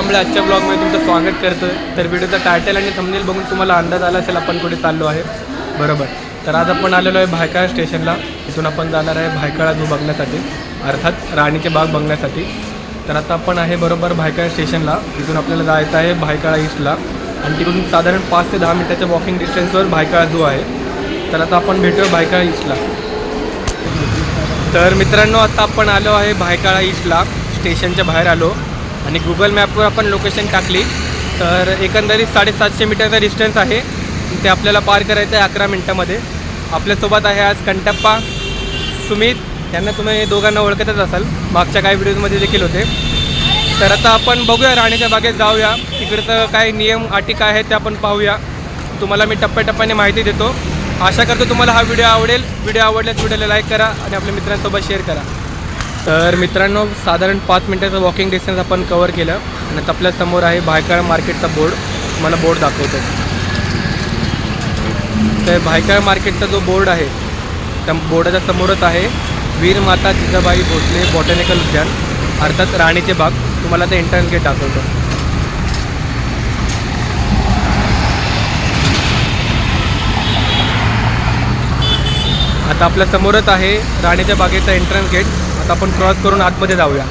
मित्रांनो कांबळे आजच्या ब्लॉगमध्ये तुमचं स्वागत करतो. तर व्हिडिओचा टायटल आणि थंबनेल बघून तुम्हाला अंदाज आला असेल आपण कुठे चाललो आहे. बरोबर. तर आज आपण आलेलो आहे भायकाळा स्टेशनला. इथून आपण जाणार आहे भायकाळा झू बघण्यासाठी. अर्थात राणीचे बाग बघण्यासाठी. तर आता आपण आहे बरोबर भायकाळा स्टेशनला. इथून आपल्याला जायचं आहे भायकाळा ईस्टला आणि तिकडून साधारण पाच ते दहा मिनिटाच्या वॉकिंग डिस्टन्सवर भायकाळा झू आहे. तर आता आपण भेटूया भायकाळा ईस्टला तर मित्रांनो आता आपण आलो आहे भायकाळा ईस्टला स्टेशनच्या बाहेर आलो. आणि गुगल मॅपवर आपण लोकेशन टाकली तर एकंदरीत साडेसातशे मीटरचा डिस्टन्स आहे. ते आपल्याला पार करायचं आहे अकरा मिनटामध्ये. आपल्यासोबत आहे आज कंटप्पा सुमित यांना तुम्ही दोघांना ओळखतच असाल. मागच्या काही व्हिडिओजमध्ये देखील होते. तर आता आपण बघूया राणीच्या बागेत जाऊया. तिकडचं काय नियम अटी काय आहेत ते आपण पाहूया. तुम्हाला मी टप्प्याटप्प्याने माहिती देतो. आशा करतो तुम्हाला हा व्हिडिओ आवडेल. व्हिडिओ आवडल्यास व्हिडिओला लाईक करा आणि आपल्या मित्रांसोबत शेअर करा. तर मित्रांनो साधारण पाच मिनटाचं वॉकिंग डिस्टन्स आपण कवर केलं. आणि आता आपल्यासमोर आहे भायकाळ मार्केटचा बोर्ड. मला बोर्ड दाखवतो. तर भायकाळ मार्केटचा जो बोर्ड आहे त्या बोर्डाच्या समोरच आहे वीर माता जिजाबाई भोसले बॉटॅनिकल उद्यान अर्थात राणीचे बाग. तुम्हाला ते एंट्रन्स गेट दाखवतो. आता आपल्या समोरच आहे राणीच्या बागेचा एंट्रन्स गेट आता आपण क्रॉस करून आतमध्ये जाऊया.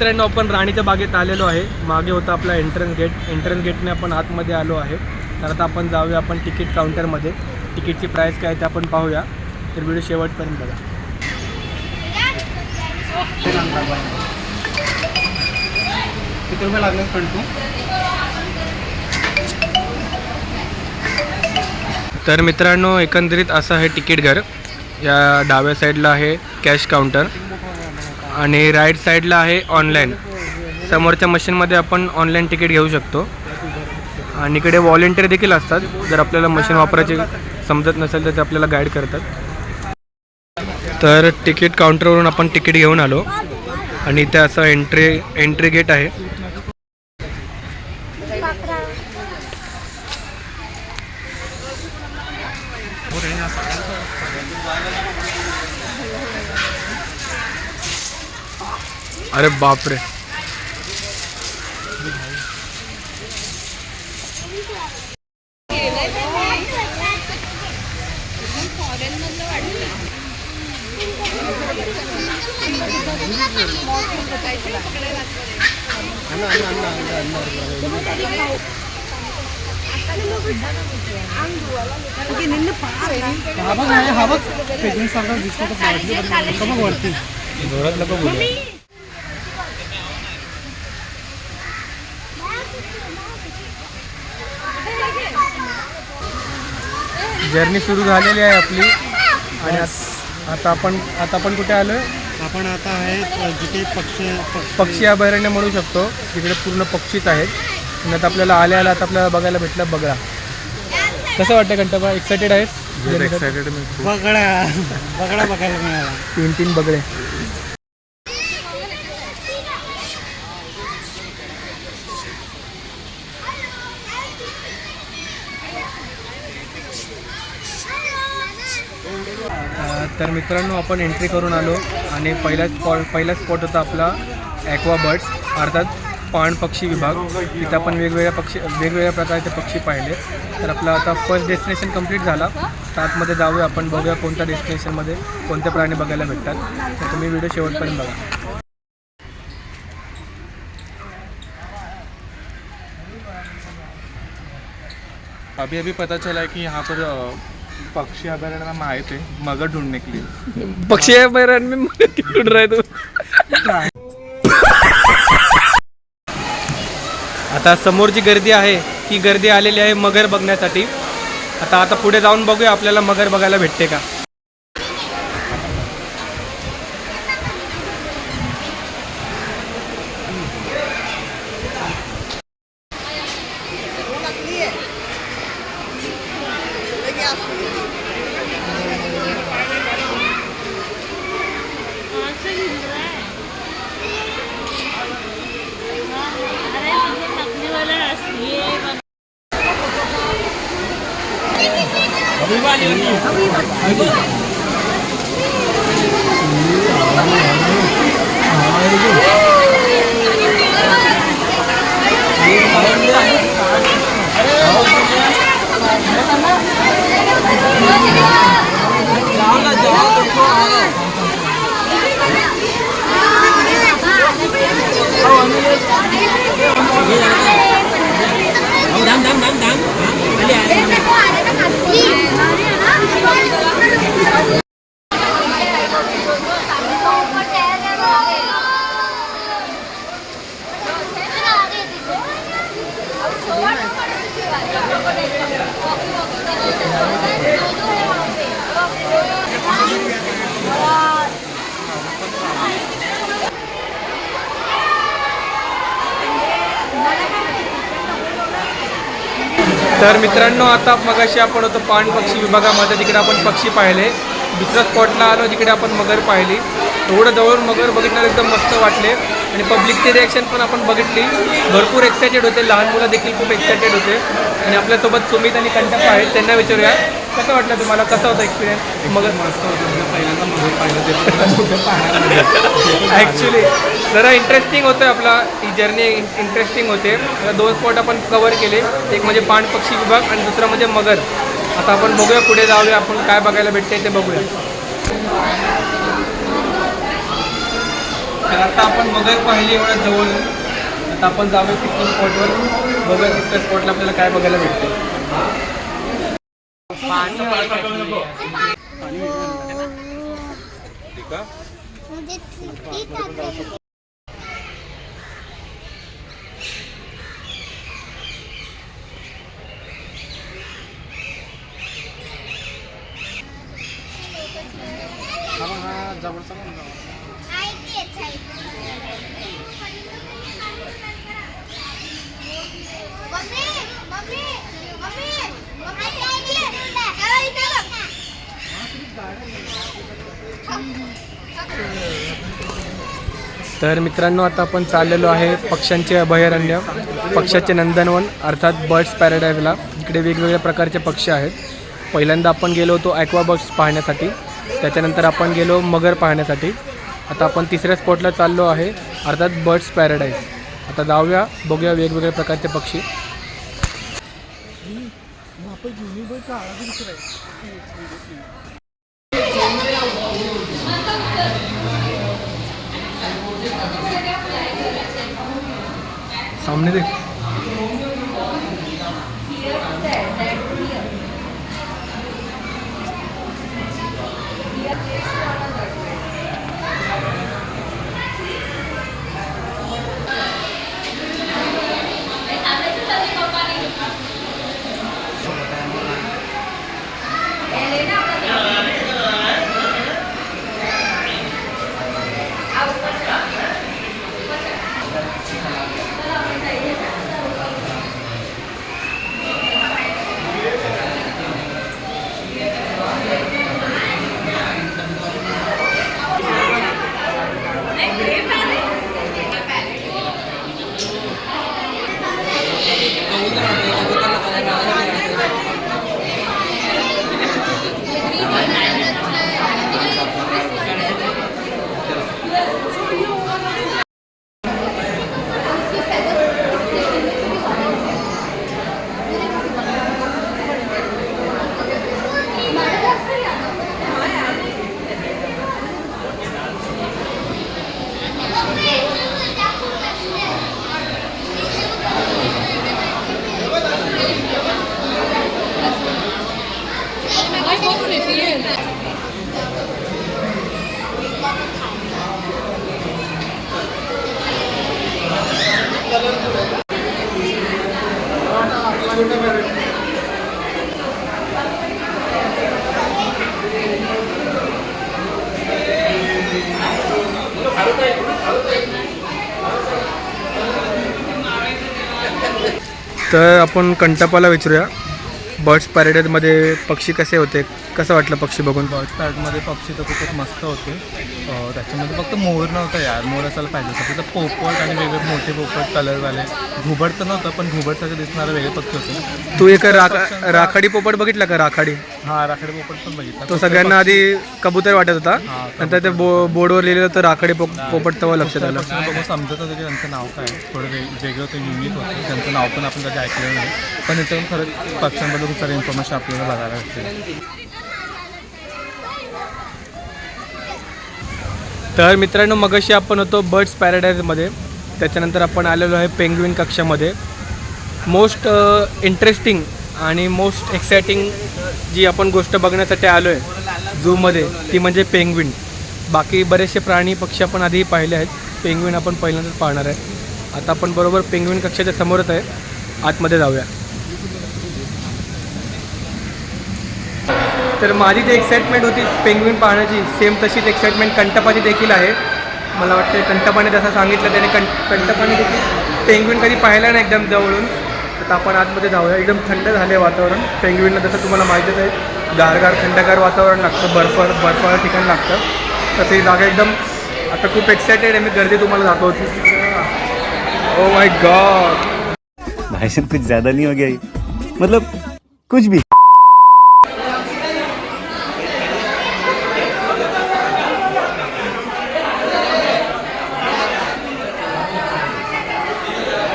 मित्रांनो आपण राणीच्या बागेत आलेलो आहे. मागे होता आपला एंट्रन्स गेट एंट्रन्स गेटने आपण आतमध्ये आलो आहे. तर आता आपण जाऊया आपण तिकीट काउंटरमध्ये तिकीटची प्राईस काय ते आपण पाहूया. तर व्हिडिओ शेवटपर्यंत बघा. किती रुपये लागले पण तू? तर मित्रांनो एकंदरीत असं आहे तिकीट घर. या डाव्या साईडला आहे कॅश काउंटर आणि राईट साईडला आहे ऑनलाईन समोरच्या मशीनमध्ये आपण ऑनलाईन तिकीट घेऊ शकतो. आणि इकडे व्हॉलेंटियर देखील असतात. जर आपल्याला मशीन वापरायची समजत नसेल तर ते आपल्याला गाईड करतात. तर तिकीट काउंटरवरून आपण तिकीट घेऊन आलो. आणि इथे असं एंट्री एंट्री गेट आहे. अरे बापरे हा बघ आहे, हा बघ. पेकिंग सारखा दिसतो वरती. जोरात नको बोलू जर्नी सुरू झालेली आहे आपली. आणि आत- आता आपण आता आपण कुठे आलोय? आपण आता आहे जिथे पक्षी पक्षी अभयारण्य म्हणू शकतो. तिकडे पूर्ण पक्षीच आहेत. आणि आता आपल्याला आल्या आल्या आता आपल्याला बघायला भेटलं बगळा. कसं वाटतं कंटपा एक्सायटेड आहेत एक्सायटेड बगडा बगडा बघायला मिळाला. तीन तीन बगळे. तर मित्रांनो आपण एंट्री करून आलो आणि पहिला स्पॉट पहिला स्पॉट होता आपला ॲक्वा बर्ड्स अर्थात पाण पक्षी विभाग. तिथं आपण वेगवेगळ्या पक्षी वेगवेगळ्या प्रकारचे पक्षी पाहिले. तर आपला आता फर्स्ट डेस्टिनेशन कंप्लीट झाला. तर आतमध्ये जाऊया आपण बघूया कोणत्या डेस्टिनेशनमध्ये कोणते प्राणी बघायला भेटतात. तर तुम्ही व्हिडिओ शेवटपर्यंत बघा. अभी अभी पता चला है कि यहाँ पर पक्षी अभयारण्य में आए थे मगर ढूंढने के लिए पक्षी अभयारण्य में मगर क्यों ढूंढ रहे तू आता समोर जी गर्दी आहे ती गर्दी आलेली आहे मगर बघण्यासाठी. आता आता पुढे जाऊन बघूया आपल्याला मगर बघायला भेटते का? तर मित्रांनो आता मगाशी आपण होतो पाण पक्षी विभागामध्ये. तिकडे आपण पक्षी पाहिले. दुसऱ्या स्पॉटला आलो जिकडे आपण मगर पाहिली. एवढं जवळून मगर बघितल्यावर एकदम मस्त वाटले. आणि पब्लिकची रिॲक्शन पण आपण बघितली. भरपूर एक्सायटेड होते. लहान मुलं देखील खूप एक्सायटेड होते. आणि आपल्यासोबत सुमित आणि कंटप्पा आहेत. त्यांना विचारूया कसं वाटलं तुम्हाला? कसा होता एक्सपिरियन्स मगर मस्त होतं. पहिल्यांदा मगर पाहिलं ॲक्च्युली जरा इंटरेस्टिंग होतं आपला ही जर्नी इंटरेस्टिंग होते. दोन स्पॉट आपण कवर केले. एक म्हणजे पाण पक्षी विभाग आणि दुसरा म्हणजे मगर आता आपण बघूया पुढे जाऊया. आपण काय बघायला भेटते ते बघूया. तर आता आपण मगर पाहिली एवढ्या जवळ. आता आपण जाऊया तिसऱ्या स्पॉटवर बघूया तिसऱ्या स्पॉटला आपल्याला काय बघायला भेटते. म्हणजे तर मित्रांनो आता आपण चाललेलो आहे पक्ष्यांचे अभयारण्य पक्ष्याचे नंदनवन अर्थात बर्ड्स पॅराडाईजला. इकडे वेगवेगळ्या प्रकारचे पक्षी आहेत. पहिल्यांदा आपण गेलो होतो ॲक्वाबर्ड्स पाहण्यासाठी. त्याच्यानंतर आपण गेलो मगर पाहण्यासाठी. आता आपण तिसऱ्या स्पॉटला चाललो आहे अर्थात बर्ड्स पॅराडाईज. आता जाऊया बघूया वेगवेगळ्या प्रकारचे पक्षी. सामने देख तर आपण कंटापाला विचारूया. बर्ड्स पॅरेडेजमध्ये पक्षी कसे होते? कसं वाटलं पक्षी बघून? बर्ड्स पॅडमध्ये पक्षी तर खूपच मस्त होते. त्याच्यामध्ये फक्त मोर नव्हता यार. मोर असायला पाहिजे होतं. फक्त पोपट आणि वेगळे मोठे पोपट कलरवाले. घुबड तर नव्हतं पण घुबडसारखे दिसणारे वेगळे पक्षी होते. तू एक राखा राखाडी पोपट बघितला का? राखाडी? हा राखेडे पोपट पण बघितला. तो सगळ्यांना आधी कबूतर वाटत होता. नंतर ते बो बोर्डवर लिहिलेलं होतं राखडे पो पोपट तेव्हा लक्षात आलं. समजत होतं की त्यांचं नाव काय. थोडं वेग वेगळं होतं युनिक होतं. त्यांचं नाव पण आपण कधी ऐकलेलं नाही. पण इथं खरंच पक्ष्यांबद्दल खूप सारी इन्फॉर्मेशन आपल्याला बघायला भेटते. तर मित्रांनो मगाशी आपण होतो बर्ड्स पॅराडाईजमध्ये. त्याच्यानंतर आपण आलेलो आहे पेंग्विन कक्षामध्ये. मोस्ट इंटरेस्टिंग आणि मोस्ट एक्सायटिंग जी आपण गोष्ट बघण्यासाठी आलो आहे झूमध्ये ती म्हणजे पेंग्विन. बाकी बरेचसे प्राणी पक्षी आपण आधीही पाहिले आहेत. पेंग्विन आपण पहिल्यांदाच पाहणार आहे. आता आपण बरोबर पेंग्विन कक्षाच्या समोरच आहे. आतमध्ये जाऊया. तर माझी जी एक्साइटमेंट होती पेंग्विन पाहण्याची सेम तशीच एक्साइटमेंट कंटपाची देखील आहे. मला वाटते कंटपाने जसं सांगितलं त्याने कं कंटपाने देखील पेंग्विन कधी पाहिला नाही एकदम जवळून. तर आपण आतमध्ये जाऊया. एकदम थंड झाले वातावरण. पेंग्विनला जसं तुम्हाला माहितीच आहे गारगार थंडगार वातावरण लागतं. बर्फ बर्फाळ ठिकाण लागतं. तसं ही जागा एकदम आता खूप एक्सायटेड आहे. मी गर्दी तुम्हाला दाखवते. ओ माय गॉड भाई साहब कुछ ज्यादा नहीं हो गया? मतलब कुछ भी.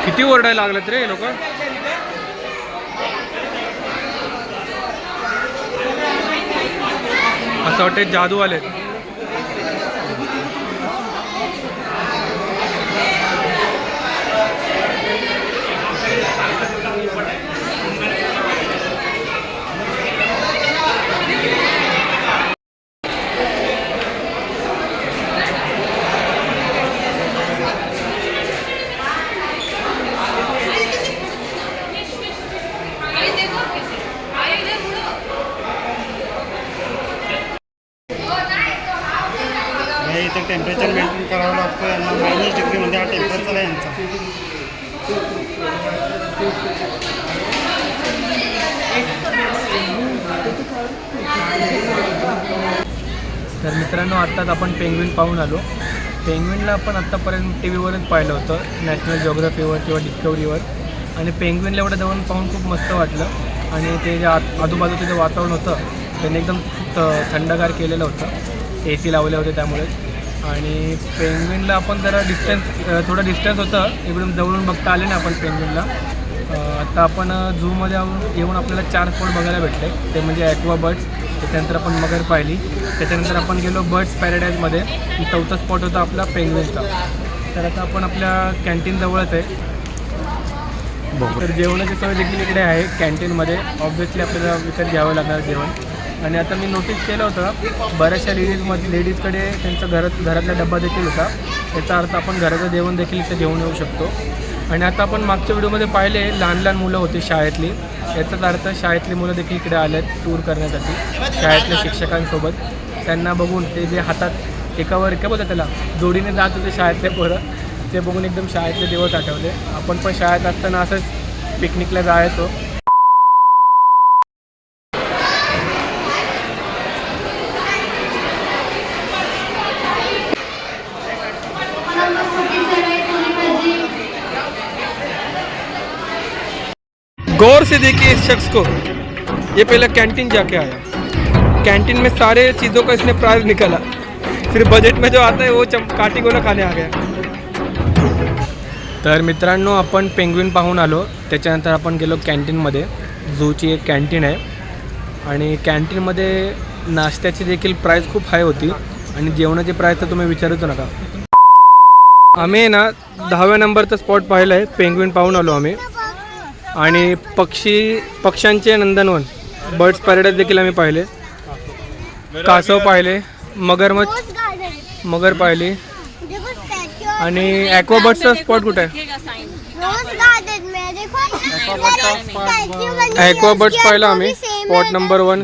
किती ओरडायला लागलेत रे लोक? असं वाटतं जादू आले हे इथे टेम्परेचर मेंटेन करावं यांना मायनस डिग्रीमध्ये म्हणजे हा टेम्परेचर आहे यांचा तर मित्रांनो आत्ताच आपण पेंग्विन पाहून आलो. पेंग्विनला आपण आत्तापर्यंत टी व्हीवरच पाहिलं होतं नॅशनल जिओग्राफीवर किंवा डिस्कवरीवर आणि पेंग्विनला एवढं जवळ पाहून खूप मस्त वाटलं. आणि ते जे आत आजूबाजूचं जे वातावरण होतं त्याने एकदम थ- थंडगार केलेलं होतं. ए सी लावले होते त्यामुळे. आणि पेंग्विनला आपण जरा डिस्टन्स थोडं डिस्टन्स होतं. इकडून जवळून बघता आले ना आपण पेंग्विनला आता आपण झूमध्ये येऊन आपल्याला चार स्पॉट बघायला भेटले. ते म्हणजे ॲक्वा बर्ड्स त्याच्यानंतर आपण मगर पाहिली त्याच्यानंतर आपण गेलो बर्ड्स पॅराडाईजमध्ये चौथा स्पॉट होता आपला पेंग्विनचा तर आता आपण आपल्या कॅन्टीन जवळच आहे. तर जेवणाची सोय देखील इकडे आहे कॅन्टीनमध्ये ऑब्व्हियसली आपल्याला विकत घ्यावं लागणार जेवण. आणि आता मी नोटीस केलं होतं बऱ्याचशा लेडीजमध्ये लेडीजकडे त्यांचा घरात घरातला डब्बा देखील होता. याचा अर्थ आपण घराचं जेवण देखील इथे घेऊन येऊ शकतो. आणि आता आपण मागच्या व्हिडिओमध्ये पाहिले लहान लहान मुलं होती शाळेतली. याचाच अर्थ शाळेतली मुलं देखील इकडे आले आहेत टूर करण्यासाठी शाळेतल्या शिक्षकांसोबत. त्यांना बघून ते जे हातात एकावर काय बोलतात त्याला जोडीने जात होते शाळेतले पोरं. ते बघून एकदम शाळेतले दिवस आठवले. आपण पण शाळेत असताना असंच पिकनिकला जायचो. गौर से देखिए इस शख्स को। ये पहले कैंटीन जाके आया। कैंटीन में सारे चीज़ों का इसने प्राइस निकाला। फिर बजट में जो आता है वो चम काटी गोला खाने आ गया। तर मित्रांनो आपण पेंग्विन पाहून आलो. त्याच्यानंतर आपण गेलो कॅन्टीनमध्ये झूची एक कॅन्टीन आहे. आणि कॅन्टीनमध्ये नाश्त्याची देखील प्राईस खूप हाय होती. आणि जेवणाची प्राईस तर तुम्ही विचारूच नका. आम्ही आहे ना दहाव्या नंबरचा स्पॉट पाहिला आहे पेंग्विन पाहून आलो आम्ही. आणि पक्षी पक्ष्यांचे नंदनवन. बर्ड्स पॅरेडाईज देखील आम्ही पाहिले. कासव पाहिले. मगरमच्छ मगर पाहिली. आणि ॲक्वाबर्डचा स्पॉट कुठे आहे? ॲक्वाबर्ड्स पाहिला आम्ही. स्पॉट। नंबर वन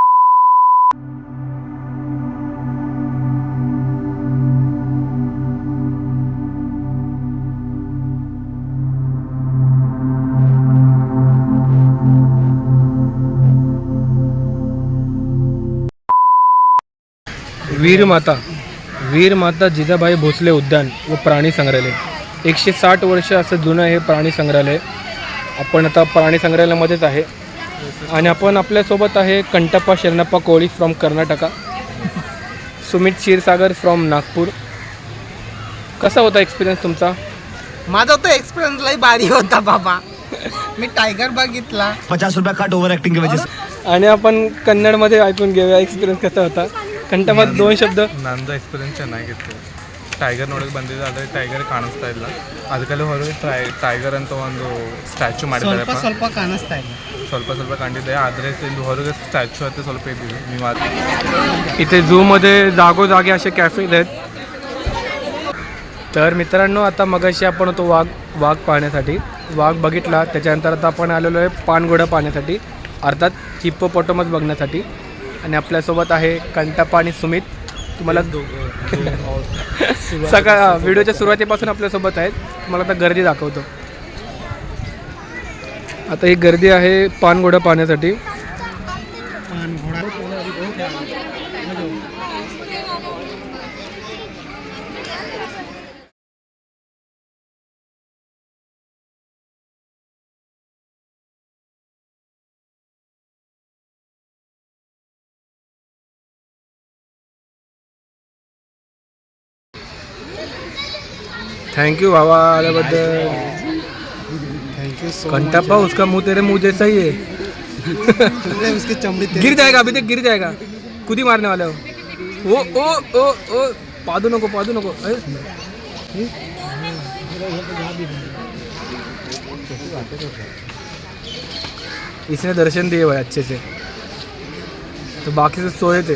वीर माता. वीर माता जिजाबाई भोसले उद्यान व प्राणी संग्रहालय. एकशे साठ वर्ष असं जुनं हे प्राणी संग्रहालय. आपण आता प्राणी संग्रहालयामध्येच आहे. आणि आपण आपल्यासोबत आहे कंटप्पा शरणप्पा कोळी फ्रॉम कर्नाटका. सुमित क्षीरसागर फ्रॉम नागपूर. कसा होता एक्सपिरियन्स तुमचा? माझा तो एक्सपिरियन्स लई भारी होता बाबा. मी टायगर बघितला. पचास रुपया कट से आणि आपण कन्नडमध्ये ऐकून घेऊया एक्सपिरियन्स कसा होता. ಕಂಠಪಾದ दोन शब्द ನಂದು ಎಕ್ಸ್ಪೀರಿಯನ್ಸ್ ಚೆನ್ನಾಗಿತ್ತು ಟೈಗರ್ ನೋಡೋಕೆ ಬಂದಿದ್ದಾದ್ರೆ ಟೈಗರ್ ಕಾಣಿಸ್ತಾ ಇಲ್ಲ ಅದಕ್ಕೆಲ್ಲ ಹೊರಗೆ ಟ್ರೈ ಟೈಗರ್ ಅಂತ ಒಂದು ಸ್ಟ್ಯಾಚು ಸ್ವಲ್ಪ ಮಾಡಿದ್ದಾರೆ ಸ್ವಲ್ಪ ಕಾಣಿಸ್ತಾ ಇಲ್ಲ ಸ್ವಲ್ಪ ಸ್ವಲ್ಪ ಕಂಡಿದೆ ಆದರೆ ಇಲ್ಲಿ ಹೊರಗೆ ಸ್ಟ್ಯಾಚು ಹತ್ತೆ ಸ್ವಲ್ಪ ಇದ್ದೀವಿ ನೀವು ಅದು इथे झूमध्ये जागोजागी असे कॅफेज आहेत तर मित्रांनो आता मगाशी आपण होतो वाघ वाघ पाहण्यासाठी वाघ बघितला त्याच्यानंतर आता आपण आलेलो आहे पानघोडा पाहण्यासाठी अर्थात हिप्पोपॉटमस बघण्यासाठी आणि आपल्यासोबत आहे कंटापा आणि सुमित. तुम्हाला सकाळ व्हिडिओच्या सुरुवातीपासून आपल्यासोबत आहेत. तुम्हाला आता गर्दी दाखवतो. आता ही गर्दी आहे पानघोडा पाहण्यासाठी. थैंक यू बाबा आल्याबद्दल थँक्यू सो कंटापा उसका मुँह तेरे मुँह जैसा ही है उसकी चमड़ी गिर जाएगा अभी तक गिर जाएगा खुद ही मारने वाला हो ओ ओ ओ ओ पादू नको पादू नको अरे इसने दर्शन दिए भाई अच्छे से। तो बाकी से सोए थे।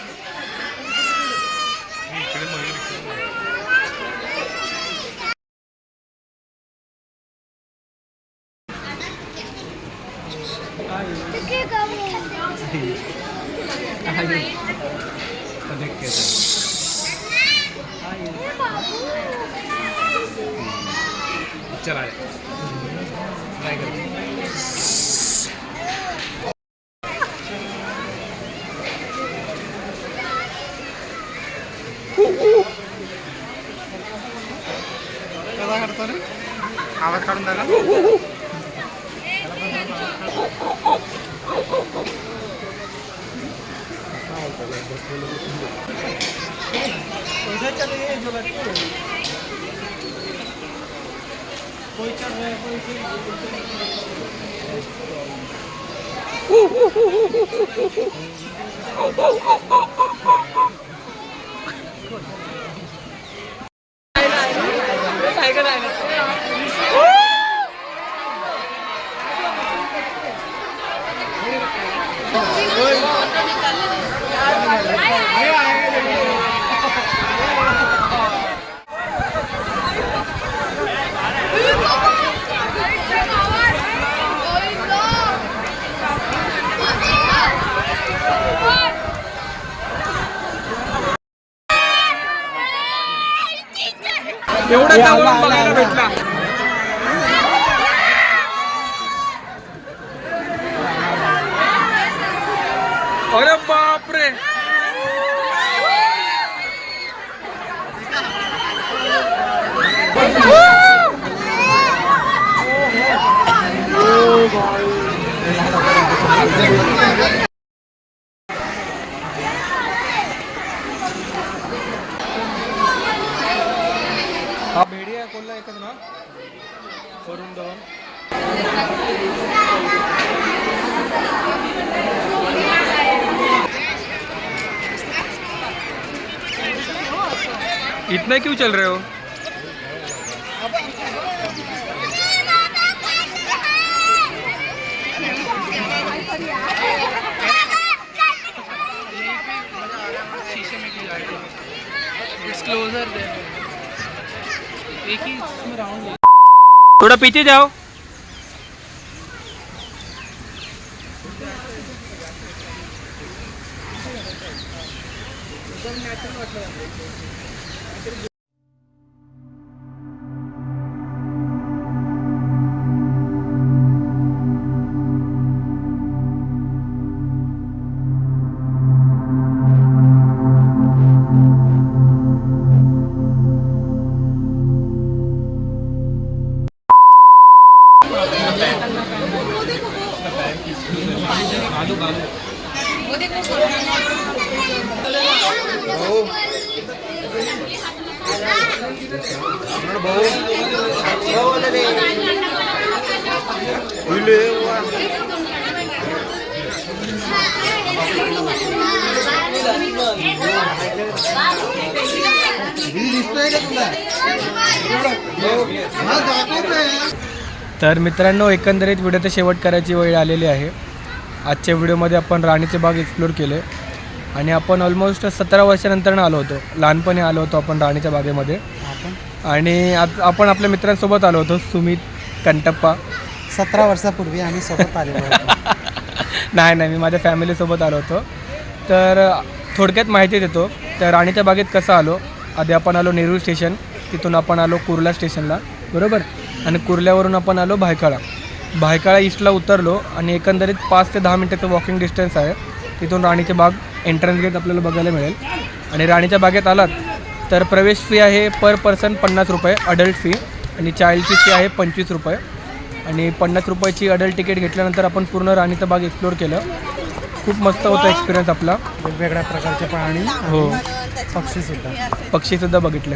कसा करतो रे आवाज काढून दाखव एवढा जवळून बघायला भेटला अरे बापरे हा भेडी आहे कोणला एकच ना वरुण धवन इतना क्यों चल रहे हो? एक ही राउंड थोड़ा पीछे जाओ। तर मित्रांनो एकंदरीत व्हिडिओचा शेवट करायची वेळ आलेली आहे. आजच्या व्हिडिओमध्ये आपण राणीचे बाग एक्सप्लोर केले. आणि आपण ऑलमोस्ट सतरा वर्षानंतर आलो होतो. लहानपणी आलो होतो आपण राणीच्या बागेमध्ये. आणि आपण आपल्या मित्रांसोबत आलो होतो सुमित कंटप्पा. सतरा वर्षापूर्वी आम्ही सोबत होतो. नाही नाही मी माझ्या फॅमिलीसोबत आलो होतो. तर थोडक्यात माहिती देतो. तर राणीच्या बागेत कसं आलो? आधी आपण आलो नेरूळ स्टेशन तिथून आपण आलो कुर्ला स्टेशनला बरोबर? आणि कुर्ल्यावरून आपण आलो भायखळा. भायखळा ईस्टला उतरलो आणि एकंदरीत पाच ते दहा मिनटाचं वॉकिंग डिस्टन्स आहे. तिथून राणीचे बाग एंट्रन्स गेट आपल्याला बघायला मिळेल. आणि राणीच्या बागेत आलात तर प्रवेश फी आहे पर पर्सन पन्नास रुपये अडल्ट फी आणि चाइल्डची फी आहे पंचवीस रुपये. आणि पन्नास रुपयाची अडल्ट तिकीट घेतल्यानंतर आपण पूर्ण राणीचा बाग एक्सप्लोर केलं. खूप मस्त होता एक्सपिरियन्स आपला. वेगवेगळ्या प्रकारचे प्राणी हो. पक्षी सुद्धा. पक्षीसुद्धा बघितले.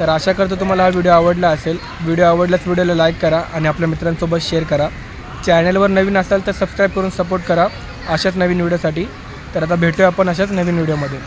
तर आशा करतो तुम्हाला हा व्हिडिओ आवडला असेल. व्हिडिओ आवडल्यास व्हिडिओला लाईक करा आणि आपल्या मित्रांसोबत शेअर करा. चॅनलवर नवीन असाल तर सबस्क्राईब करून सपोर्ट करा अशाच नवीन व्हिडिओसाठी तर आता भेटूया आपण अशाच नवीन व्हिडिओमध्ये